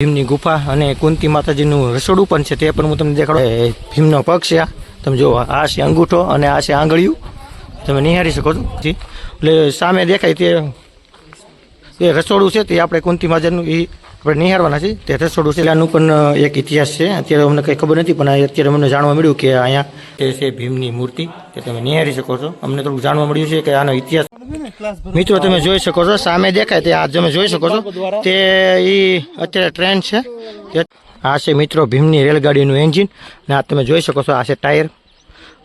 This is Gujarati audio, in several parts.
ભીમની ગુફા અને કુંતી માતાજીનું રસોડું પણ છે, તે પણ હું તમને દેખાડો. ભીમનો પગ છે આ. તમે જુઓ, આ છે અંગૂઠો અને આ છે આંગળીયું. તમે નિહાળી શકો છો. એટલે સામે દેખાય તે એ રસોડું છે, તે આપણે કુંતી માતાજીનું એ આપણે નિહાળવાના છીએ. તે રસોડું છે. આનું પણ એક ઇતિહાસ છે. અત્યારે અમને કંઈ ખબર નથી, પણ અત્યારે અમને જાણવા મળ્યું કે અહીંયા તે છે ભીમની મૂર્તિ તે તમે નિહાળી શકો છો. અમને થોડુંક જાણવા મળ્યું છે કે આનો ઇતિહાસ મિત્રો, તમે જોઈ શકો છો, સામે દેખાય તે આ તમે જોઈ શકો છો. તે એ અત્યારે ટ્રેન છે. આ છે મિત્રો ભીમની રેલગાડીનું એન્જિન, ને આ તમે જોઈ શકો છો, આ છે ટાયર.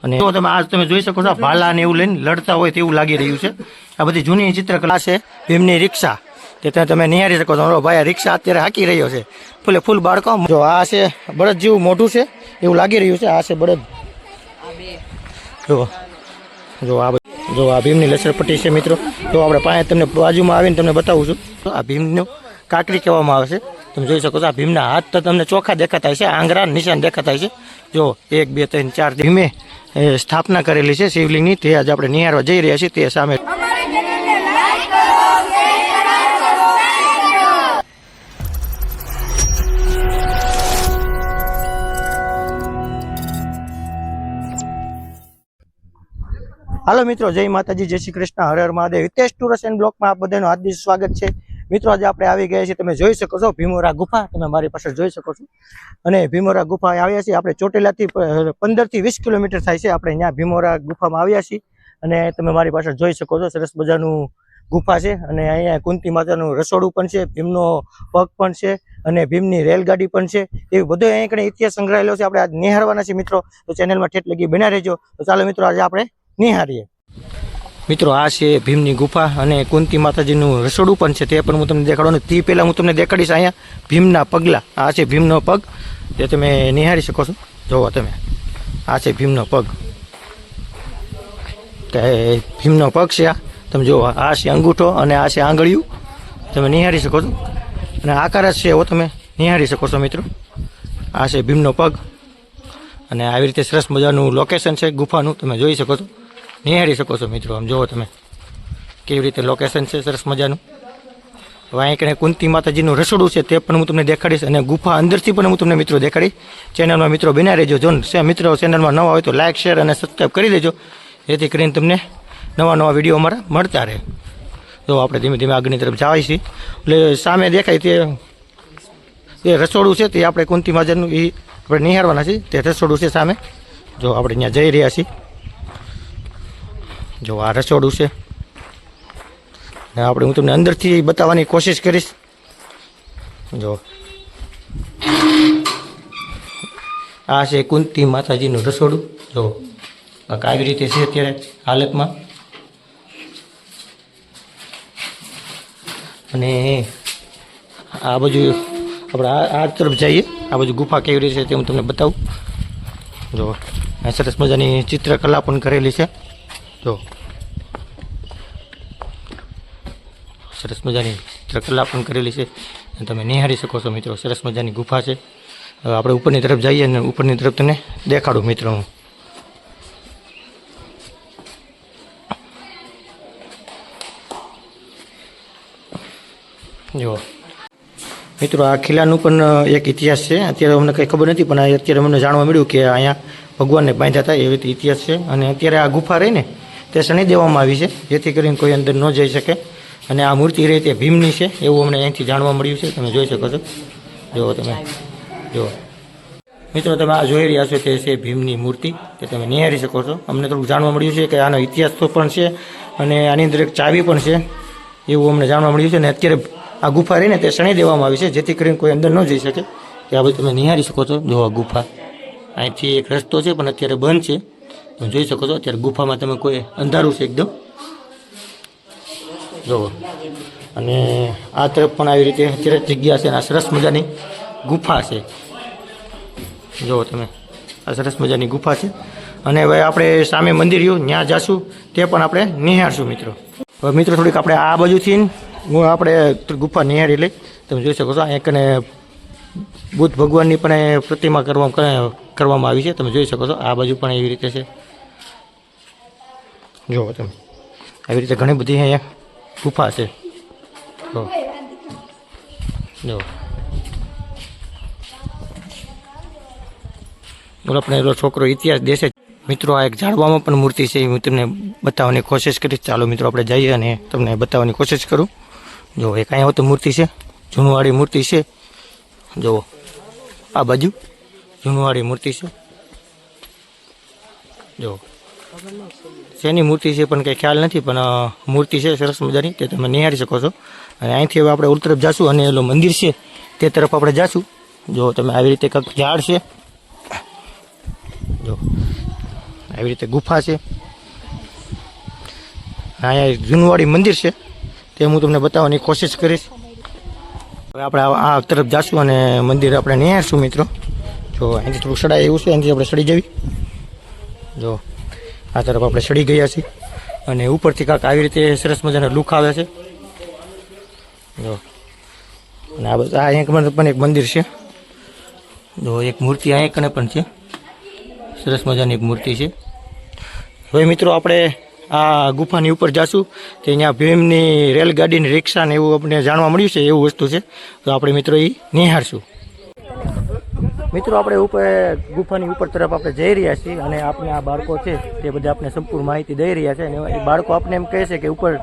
અને જો તમે આજ તમે જોઈ શકો છો ભાલા ને એવું લઈને લડતા હોય તેવું લાગી રહ્યું છે. આ બધી જૂની ચિત્રકલા છે ભીમની રિક્ષા. તે ત્યાં તમે નિહાળી શકો છો. ભાઈ રિક્ષા અત્યારે હાકી રહ્યો છે. ફૂલે ફૂલ બાળકો, જો આ છે બળદ જેવું મોટું છે, એવું લાગી રહ્યું છે, આ છે બળદ. જો જો આ જો આ ભીમની લસરપટ્ટી છે મિત્રો. જો આપણે પાસે તમને બાજુમાં આવીને તમને બતાવું છું. આ ભીમનું કાકડી કહેવામાં આવે છે. તમે જોઈ શકો છો, આ ભીમના હાથ તો તમને ચોખ્ખા દેખાતા છે આંગળા નિશાન દેખાતા છે. જો, એક, બે, ત્રણ, ચાર ભીમે સ્થાપના કરેલી છે શિવલિંગની. તે આજે આપણે નિહાળવા જઈ રહ્યા છીએ, તે સામે હાલો મિત્રો, જય માતાજી, જય શ્રી કૃષ્ણ, હર હર મહાદેવ. હિતેશ ટુરસ એન્ડ બ્લોકમાં આપ બધાનું હાર્દિક સ્વાગત છે. મિત્રો, આજે આપણે આવી ગયા છીએ, તમે જોઈ શકો છો, ભીમોરા ગુફા, તમે મારી પાસે જોઈ શકો છો. અને ભીમોરા ગુફા આવ્યા છીએ. આપણે ચોટીલાથી પંદરથી વીસ કિલોમીટર થાય છે, આપણે ત્યાં ભીમોરા ગુફામાં આવ્યા છીએ. અને તમે મારી પાસે જોઈ શકો છો, સરસ મજાનું ગુફા છે. અને અહીંયા કુંતી માતાનું રસોડું પણ છે, ભીમનો પગ પણ છે, અને ભીમની રેલગાડી પણ છે. એવું બધો અહીંયા કણે ઇતિહાસ સંગ્રહાયેલો છે. આપણે આજ નિહાળવાના છે મિત્રો. તો ચેનલમાં ઠેઠ લગી બના રહેજો. તો ચાલો મિત્રો, આજે આપણે નિહાળીએ. મિત્રો, આ છે ભીમની ગુફા અને કુંતી માતાજીનું રસોડું પણ છે. તે પણ હું તમને દેખાડું તે પહેલાં હું તમને દેખાડીશ અહીંયા ભીમના પગલા. આ છે ભીમનો પગ. તે તમે નિહાળી શકો છો. જોવો તમે. આ છે ભીમનો પગ. તે ભીમનો પગ છે આ. તમે જુઓ, આ છે અંગૂઠો અને આ છે આંગળીયું. તમે નિહાળી શકો છો. અને આકાર જ છે એવો તમે નિહાળી શકો છો, મિત્રો. આ છે ભીમનો પગ. અને આવી રીતે સરસ મજાનું લોકેશન છે ગુફાનું. તમે જોઈ શકો છો. નિહાળી શકો છો મિત્રો. આમ જુઓ તમે, કેવી રીતે લોકેશન છે, સરસ મજાનું. હવે કુંતી માતાજીનું રસોડું છે તે પણ હું તમને દેખાડીશ અને ગુફા અંદરથી પણ હું તમને મિત્રો દેખાડીશ. ચેનલમાં મિત્રો બિના રહેજો. જો મિત્રો ચેનલમાં નવા હોય તો લાઇક શેર અને સબસ્ક્રાઈબ કરી દેજો. જેથી કરીને તમને નવા નવા વીડિયો અમારા મળતા રહે. જો આપણે ધીમે ધીમે આગળની તરફ જવાય છીએ. એટલે સામે દેખાય તે એ રસોડું છે તે આપણે કુંતી માતાજીનું એ આપણે નિહાળવાના છીએ. તે રસોડું છે સામે. જો આપણે ત્યાં જઈ રહ્યા છીએ. જો આ રસોડું છે. ને આપણે હું તમને અંદરથી બતાવવાની કોશિશ કરીશ. જો. આ છે કુંતી માતાજીનું રસોડું. જો. કાવી રીતે છે અત્યારે હાલતમાં? અને આ બાજુ આપણે આ તરફ જઈએ. આ બાજુ ગુફા કેવી રીતે છે તે હું તમને બતાવું. જો. સરસ મજાની ચિત્રકલા પણ કરેલી છે. જો. સરસ મજાની ચિત્રકલા પણ કરેલી છે. તમે નિહાળી શકો છો મિત્રો, સરસ મજાની ગુફા છે. હવે આપણે ઉપરની તરફ જઈએ અને ઉપરની તરફ તને દેખાડું મિત્રો હું. જો મિત્રો, આ કિલ્લાનું પણ એક ઇતિહાસ છે. અત્યારે અમને કંઈ ખબર નથી, પણ અત્યારે મને જાણવા મળ્યું કે અહીંયા ભગવાનને બાંધ્યા હતા, એવી રીતે ઇતિહાસ છે. અને અત્યારે આ ગુફા રહી ને તે શણી દેવામાં આવી છે, જેથી કરીને કોઈ અંદર ન જઈ શકે. અને આ મૂર્તિ રહી તે ભીમની છે, એવું અમને અહીંથી જાણવા મળ્યું છે. તમે જોઈ શકો છો. જુઓ તમે. જુઓ. મિત્રો, તમે આ જોઈ રહ્યા છો તે છે ભીમની મૂર્તિ તે તમે નિહાળી શકો છો. અમને થોડુંક જાણવા મળ્યું છે કે આનો ઇતિહાસ તો પણ છે, અને આની અંદર એક ચાવી પણ છે, એવું અમને જાણવા મળ્યું છે. અને અત્યારે આ ગુફા રહીને તે શણી દેવામાં આવી છે, જેથી કરીને કોઈ અંદર ન જઈ શકે. કે આ બધું તમે નિહાળી શકો છો. જો આ ગુફા. અહીંથી એક રસ્તો છે, પણ અત્યારે બંધ છે. તમે જોઈ શકો છો, અત્યારે ગુફામાં તમે કોઈ અંધારું છે એકદમ. જુઓ. અને આ તરફ પણ આવી રીતે અત્યારે જગ્યા છે અને આ સરસ મજાની ગુફા છે. જુઓ તમે, આ સરસ મજાની ગુફા છે. અને હવે આપણે સામે મંદિર રહ્યું ત્યાં જાશું, તે પણ આપણે નિહાળશું મિત્રો. હવે મિત્રો થોડીક આપણે આ બાજુથી હું આપણે ગુફા નિહાળી લઈ, તમે જોઈ શકો છો અહીંયા કને બુદ્ધ ભગવાનની પણ પ્રતિમા કરવામાં કરવામાં આવી છે. તમે જોઈ શકો છો. આ બાજુ પણ એવી રીતે છે. જુઓ તમે. આવી રીતે ઘણી બધી અહીંયા ગુફા છે. જો. આપણે એલો છોકરો ઇતિહાસ દેશે. મિત્રો, આ એક ઝાડવામાં પણ મૂર્તિ છે. એ હું તમને બતાવવાની કોશિશ કરીશ. ચાલો, મિત્રો, આપણે જઈએ અને તમને બતાવવાની કોશિશ કરું. જો એ કાંઈ તો મૂર્તિ છે. જૂનવાળી મૂર્તિ છે. જુઓ. આ બાજુ જૂનવાળી મૂર્તિ છે. જુઓ. શેની મૂર્તિ છે પણ કંઈ ખ્યાલ નથી, પણ મૂર્તિ છે સરસ મજાની તે તમે નિહાળી શકો છો. અને અહીંથી હવે આપણે ઉર તરફ જાશું અને એલું મંદિર છે તે તરફ આપણે જાશું. જો તમે આવી રીતે કંઈક ઝાડ છે. જો આવી રીતે ગુફા છે. અહીંયા જૂનવાડી મંદિર છે. તે હું તમને બતાવવાની કોશિશ કરીશ. હવે આપણે આ તરફ જાશું અને મંદિર આપણે નિહાળશું મિત્રો. જો અહીંથી થોડું સડાય એવું છે, અહીંથી આપણે સડી જવી. જો આ તરફ આપણે સડી ગયા છીએ. અને ઉપરથી કાંક આવી રીતે સરસ મજાનો લુક આવે છે. જો અને આ બધા અહીંયા પણ એક મંદિર છે. જો એક મૂર્તિ અહીંયા કને પણ છે. સરસ મજાની એક મૂર્તિ છે. હવે મિત્રો આપણે આ ગુફાની ઉપર જાશું તો અહીંયા ભીમની રેલગાડીની રિક્ષા ને એવું આપણે જાણવા મળ્યું છે, એવું વસ્તુ છે. તો આપણે મિત્રો એ નિહાળશું. મિત્રો, આપણે ઉપર, ગુફાની ઉપર તરફ આપણે જઈ રહ્યા છીએ અને આપણે આ બાળકો છે, તે બધા આપણે સંપૂર્ણ માહિતી દઈ રહ્યા છે. અને એ બાળકો આપણે એમ કહે છે કે ઉપર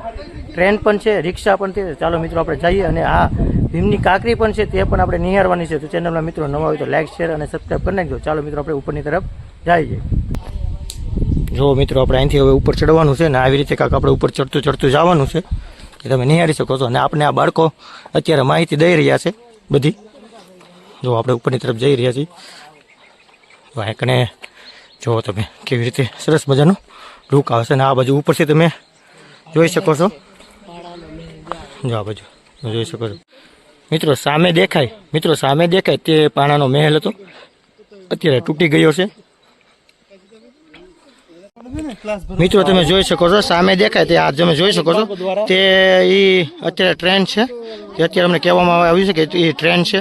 ટ્રેન પણ છે, રિક્ષા પણ છે. ચાલો મિત્રો, આપણે જઈએ અને આ ભીમની કાંકરી પણ છે, તે પણ આપણે નિહાળવાની છે. તો ચેનલના મિત્રો નવા હોય તો લાઈક શેર અને સબસ્ક્રાઈબ કરી નાખજો. ચાલો મિત્રો, આપણે ઉપરની તરફ જઈએ. જો મિત્રો, આપણે અહીંથી હવે ઉપર ચડવાનું છે ને આવી રીતે કાંક આપણે ઉપર ચડતું ચડતું જવાનું છે, એ તમે નિહાળી શકો છો. અને આપણે આ બાળકો અત્યારે માહિતી દઈ રહ્યા છે બધી. જો આપણે ઉપરની તરફ જઈ રહ્યા છીએ. વાંકને જુઓ તમે કેવી રીતે સરસ મજાનું રૂક આવશે અને આ બાજુ ઉપરથી તમે જોઈ શકો છો. જો આ બાજુ જોઈ શકો છો. મિત્રો, સામે દેખાય, મિત્રો, સામે દેખાય તે પાણાનો મહેલ હતો. અત્યારે તૂટી ગયો છે. મિત્રો તમે જોઈ શકો છો સામે દેખાય તે આ તમે જોઈ શકો છો તે એ અત્યારે ટ્રેન છે. તે અત્યારે અમને કહેવામાં આવ્યું છે કે એ ટ્રેન છે.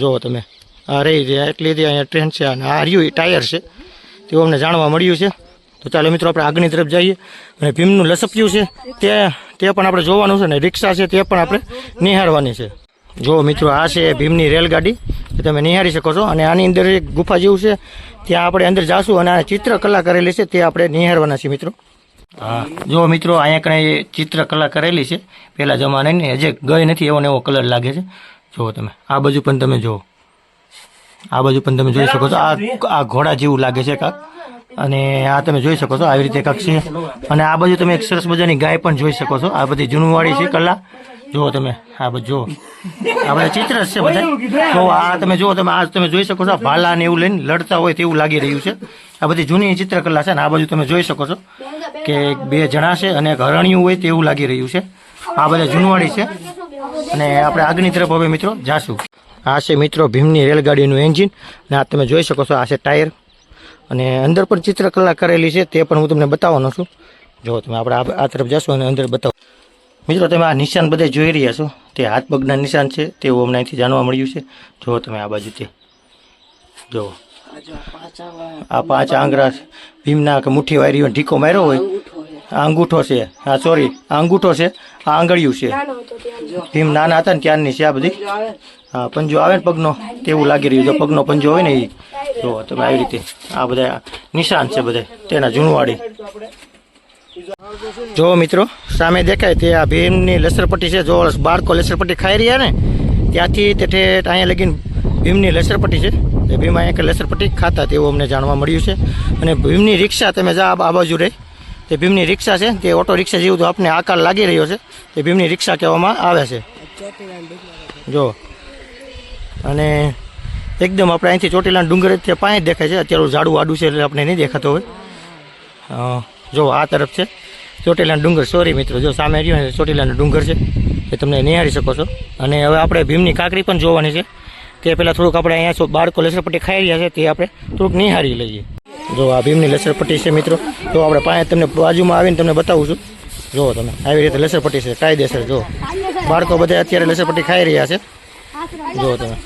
જુઓ તમે આ રહી રહ્યા એટલી અહીંયા ટ્રેન છે. અને આ રહ્યું એ ટાયર છે. તેવું અમને જાણવા મળ્યું છે. તો ચાલો મિત્રો આપણે આગળની તરફ જઈએ. અને ભીમનું લસપિયું છે તે તે પણ આપણે જોવાનું છે ને રિક્ષા છે તે પણ આપણે નિહાળવાની છે. જો મિત્રો આ છે ભીમની રેલગાડી. તે તમે નિહાળી શકો છો. અને આની અંદર એક ગુફા જેવું છે. ત્યાં આપણે અંદર જાશું અને આ ચિત્રકલા કરેલી છે તે આપણે નિહાળવાના છીએ મિત્રો. હા. જો મિત્રો અહીંયા કણે ચિત્રકલા કરેલી છે પહેલા જમાનાની હજે ગઈ નથી એવો ને એવો કલર લાગે છે. જુઓ તમે. આ બાજુ પણ તમે જુઓ. આ બાજુ પણ તમે જોઈ શકો છો. આ આ ઘોડા જેવું લાગે છે કાંક. અને આ તમે જોઈ શકો છો આવી રીતે કાંક છે. અને આ બાજુ તમે એક સરસ મજાની ગાય પણ જોઈ શકો છો. આ બધી જૂનવાળી છે કલા. જુઓ તમે આ બધું જુઓ. આ બધા ચિત્ર જ છે બધા. તો આ તમે જુઓ તમે આ તમે જોઈ શકો છો ભાલા ને એવું લઈને લડતા હોય તેવું લાગી રહ્યું છે. આ બધી જૂની ચિત્રકલા છે ને આ બાજુ તમે જોઈ શકો છો કે બે જણા છે અને એક હરણિયું હોય તેવું લાગી રહ્યું છે. આ બધા જૂનવાડી છે. અને આપણે આગની તરફ હવે મિત્રો જાશું. આ છે મિત્રો ભીમની રેલગાડીનું એન્જિન ને આ તમે જોઈ શકો છો આ છે ટાયર. અને અંદર પણ ચિત્રકલા કરેલી છે તે પણ હું તમને બતાવવાનો છું. જો તમે આપણે આ- આ તરફ જશો અને અંદર બતાવો. મિત્રો, તમે આ નિશાન બધા જોઈ રહ્યા છો. તે હાથ પગના નિશાન છે તેવું અમને અહીંથી જાણવા મળ્યું છે. જો તમે આ બાજુ તે જો આ પાંચ આંગળા ભીમના કે મુઠ્ઠી વાયરીઓ ઢીકો માર્યો હોય. આ અંગૂઠો છે. હા સોરી આ અંગૂઠો છે. આ આંગળિયું છે. ભીમ નાના હતા ને ત્યારની છે આ બધી. હા, પંજો આવે ને પગનો? તેવું લાગી રહ્યું જો પગનો પંજો હોય ને એ જો તમે આવી રીતે. આ બધા નિશાન છે બધા તેના જૂનવાડી જો મિત્રો સામે દેખાય તે આ ભીમની લસરપટ્ટી છે. જો બાળકો લસરપટ્ટી ખાઈ રહ્યા ને ત્યાંથી તે ઠેઠ અહીંયા લગીને ભીમની લસરપટ્ટી છે. તે ભીમ અહીંયા લસરપટ્ટી ખાતા તેવું અમને જાણવા મળ્યું છે. અને ભીમની રિક્ષા તમે જા આ બાજુ રહે તે ભીમની રિક્ષા છે. તે ઓટો રિક્ષા જેવું તો આપને આકાર લાગી રહ્યો છે. તે ભીમની રિક્ષા કહેવામાં આવે છે. જો અને એકદમ આપણે અહીંથી ચોટીલા ડુંગર તે પાંચ દેખાય છે. અત્યારે ઝાડું આડું છે એટલે આપણે નહીં દેખાતો હોય. અ, જો આ તરફ છે. ચોટીલાના ડુંગર સોરી મિત્રો, જો સામે રહ્યો ને ચોટીલાના ડુંગર છે, એ તમને નિહાળી શકો છો. અને હવે આપણે ભીમની કાંકરી પણ જોવાની છે તે પહેલાં થોડુંક આપણે અહીંયા બાળકો લસરપટ્ટી ખાઈ રહ્યા છે, તે આપણે થોડુંક નિહાળી લઈએ. જો આ ભીમની લસરપટ્ટી છે મિત્રો, તો આપણે પાસે તમને બાજુમાં આવીને તમને બતાવું છું. જુઓ તમે, આવી રીતે લસરપટ્ટી છે, કાયદેસર જુઓ બાળકો બધા અત્યારે લસરપટ્ટી ખાઈ રહ્યા છે. જુઓ તમે.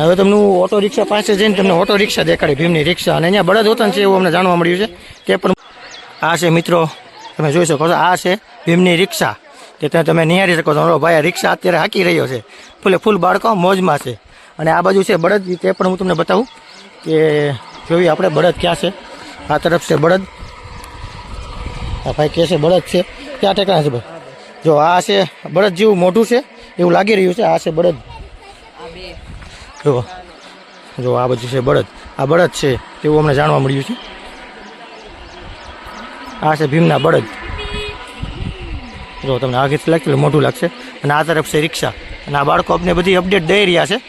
હવે તમને ઓટો રિક્ષા પાસે જઈને તમને ઓટો રિક્ષા દેખાડી, ભીમની રિક્ષા. અને અહીંયા બળદ વતન છે એવું અમને જાણવા મળ્યું છે. તે પણ આ છે મિત્રો, તમે જોઈ શકો છો, આ છે ભીમની રિક્ષા. તે ત્યાં તમે નિહાળી શકો છો. ભાઈ રિક્ષા અત્યારે હાકી રહ્યો છે. ફૂલે ફૂલ બાળકો, મોજમાં છે. અને આ બાજુ છે બળદ. તે પણ હું તમને બતાવું કે જોઈએ આપણે બળદ ક્યાં છે. આ તરફ છે બળદ. આ ભાઈ કહે છે બળદ છે. ક્યાં ઠેકાણા છે ભાઈ? જો, આ છે બળદ જેવું મોઢું છે. એવું લાગી રહ્યું છે. આ છે બળદ. જો જો, આ બધું છે બળદ. આ બળદ છે. તેવું અમને જાણવા મળ્યું છે. આ છે ભીમના બળદ. જો તમને આગળથી લાગશે મોટું લાગશે. અને આ તરફ છે રિક્ષા. અને આ બાળકો આપણે બધી અપડેટ દઈ રહ્યા છે.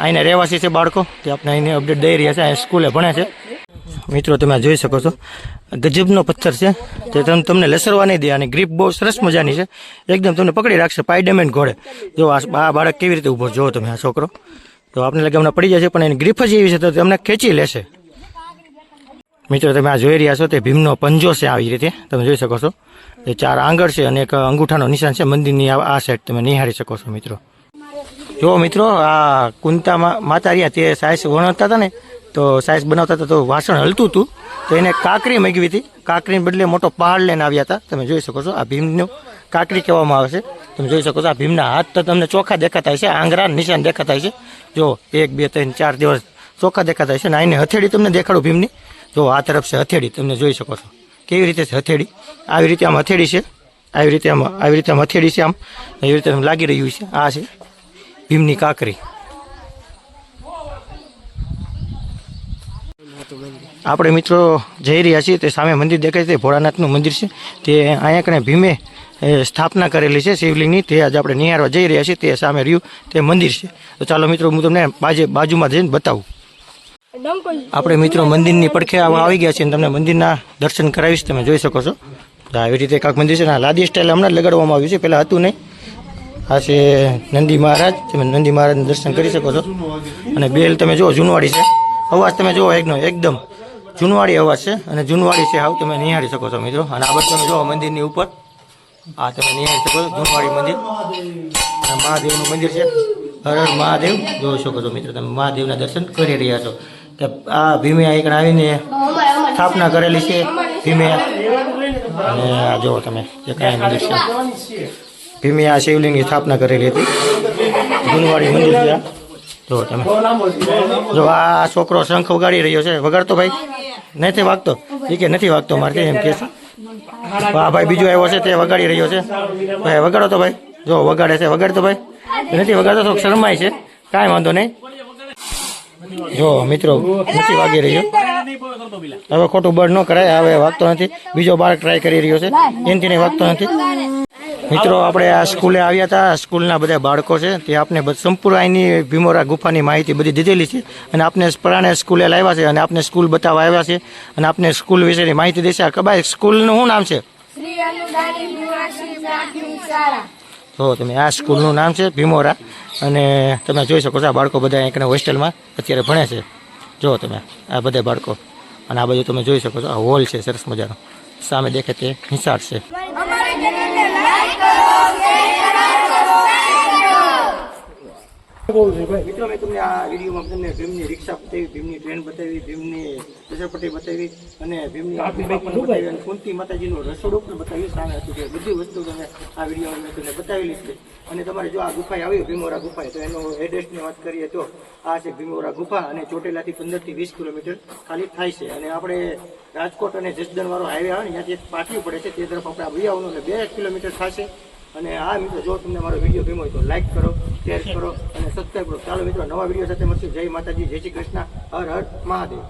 અહીંના રહેવાસી છે બાળકો. તે આપણે અહીંને અપડેટ દઈ રહ્યા છે. અહીં સ્કૂલે ભણે છે. મિત્રો, તમે જોઈ શકો છો. ગજબનો પથ્થર છે. તે તમ, તમને લસરવા નહીં દે. અને ગ્રીપ બહુ સરસ મજાની છે. એકદમ તમને પકડી રાખશે પાયડેમેન્ટ ઘોડે. જો આ આ બાળક કેવી રીતે ઊભો જો તમે આ છોકરો. તો આપણે લાગે હમણાં પડી જશે પણ એની ગ્રીફ જ એવી છે તો તમને ખેંચી લેશે. મિત્રો, તમે આ જોઈ રહ્યા છો તે ભીમનો પંજો છે આવી રીતે. તમે જોઈ શકો છો. એ ચાર આંગળ છે અને એક અંગૂઠાનો નિશાન છે. મંદિરની આ સાઈડ તમે નિહાળી શકો છો, મિત્રો. જો મિત્રો, આ કુંતામાં માતા રહ્યા તે સાયસ વણતા હતા ને, તો સાયસ બનાવતા હતા તો વાસણ હલતું હતું તો એને કાંકરી મેગવી હતી. કાંકરીને બદલે મોટો પહાડ લઈને આવ્યા હતા તમે જોઈ શકો છો આ ભીમનું કાંકરી કહેવામાં આવે છે. તમે જોઈ શકો છો આ ભીમના હાથ તો તમને ચોખ્ખા દેખાતા છે આંગરા નિશાન દેખાતા છે જો એક, બે, ત્રણ, ચાર દિવસ ચોખ્ખા દેખાતા છે ને આને હથેળી તમને દેખાડું ભીમની. જો આ તરફ છે હથેળી તમને જોઈ શકો છો. કેવી રીતે છે હથેળી? આવી રીતે આમ હથેળી છે. આવી રીતે આમ, આવી રીતે આમ હથેળી છે આમ. એવી રીતે આમ લાગી રહ્યું છે. આ છે ભીમની કાંકરી. આપણે મિત્રો જઈ રહ્યા છીએ, તે સામે મંદિર દેખાય છે ભોળાનાથનું મંદિર છે. તે અહીંયા કણે ભીમે સ્થાપના કરેલી છે શિવલિંગની. તે આજે આપણે નિહાળવા જઈ રહ્યા છીએ, તે સામે રહ્યું, તે મંદિર છે. તો ચાલો મિત્રો, હું તમને બાજે, બાજુમાં જઈને બતાવું. આપણે મિત્રો મંદિરની પડખે આવા ગયા છીએ અને તમને મંદિરના દર્શન કરાવીશ, તમે જોઈ શકો છો. આવી રીતે કાંક મંદિર છે ને લાદી સ્ટાઇલ હમણાં લગાડવામાં આવ્યું છે, પહેલાં હતું નહીં. આ છે નંદી મહારાજ, તમે નંદી મહારાજનું દર્શન કરી શકો છો. અને બેલ તમે જુઓ, જૂનવાડી છે. અવાજ તમે જુઓ એકનો, એકદમ. જૂનવાડી અવાજ છે અને જૂનવાડી છે હાવ તમે નિહાળી શકો છો મિત્રો. અને આ બધું તમે જુઓ મંદિરની ઉપર. આ તમે નિહાળી શકો છો, જૂનવાડી મંદિર. અને મહાદેવનું મંદિર છે. હર હર મહાદેવ, જોઈ શકો છો મિત્રો તમે. મહાદેવના દર્શન કરી રહ્યા છો. કે આ ભીમે અહીં આવીને સ્થાપના કરેલી છે, ભીમે. અને આ જુઓ તમે જે કાંઈ મંદિર છે. ભીમે શિવલિંગની સ્થાપના કરેલી હતી. ગુણવાડી મંદિર છે આ. તમે. જો આ છોકરો શંખ વગાડી રહ્યો છે. વગાડતો ભાઈ? નથી વાગતો? એ કે નથી વાગતો મારે કે એમ કે છે. આ ભાઈ બીજો આવ્યો છે, તે વગાડી રહ્યો છે. ભાઈ, વગાડો તો ભાઈ. જો વગાડે છે, વગાડતો ભાઈ. નથી વગાડતો તો શરમાય છે. કાંઈ વાંધો નહીં. જો મિત્રો નથી વાગી રહ્યો હવે ખોટું બળ ન કરાય હવે વાગતો નથી. બીજો બાળક ટ્રાય કરી રહ્યો છે. એનથી વાગતો નથી. મિત્રો આપણે આ સ્કૂલે આવ્યા હતા. સ્કૂલના બધા બાળકો છે. તે આપને સંપૂર્ણ અહીંની ભીમોરા ગુફાની માહિતી બધી દીધેલી છે. અને આપને પ્રાણે સ્કૂલે લાવ્યા છે અને આપને સ્કૂલ બતાવવા આવ્યા છે. અને આપને સ્કૂલ વિશેની માહિતી દેશે. આ કબાય સ્કૂલનું શું નામ છે? તો તમે આ સ્કૂલનું નામ છે ભીમોરા. અને તમે જોઈ શકો છો આ બાળકો બધા એકને હોસ્ટેલમાં અત્યારે ભણે છે. જો તમે આ બધા બાળકો. અને આ બધું તમે જોઈ શકો છો આ હોલ છે, સરસ મજાનો. સામે દેખે તે નિશાળ છે અમારી ચેનલને લાઈક કરો શેર મિત્રો મેં તમને આ વિડીયોમાં તમને ભીમની રિક્ષા બતાવી ભીમની ટ્રેન બતાવી ભીમની રસપટ્ટી બતાવી અને ભીમની બતાવી અને કુંતી માતાજીનું રસોડું પણ બતાવ્યું સામે હતું કે બધી વસ્તુ તમે આ વિડીયોમાં મેં તમને બતાવેલી છે. અને તમારે જો આ ગુફાએ આવ્યું ભીમોરા ગુફાએ તો એનો એડ્રેસની વાત કરીએ તો આ છે ભીમોરા ગુફા અને ચોટેલાથી પંદરથી વીસ કિલોમીટર ખાલી થાય છે. અને આપણે રાજકોટ અને જસદણ વાળો હાઈવે આવે ને ત્યાંથી એક પાટિયું પડે છે તે તરફ આપણે આવી આવવાનું એટલે બે કિલોમીટર થશે. અને આ મિત્રો જો તમને મારો વીડિયો ગમ્યો હોય તો લાઈક કરો શેર કરો અને સબસ્ક્રાઈબ કરો. ચાલો મિત્રો, નવા વીડિયો સાથે મળશું. જય માતાજી, જય શ્રી કૃષ્ણ. હર હર મહાદેવ.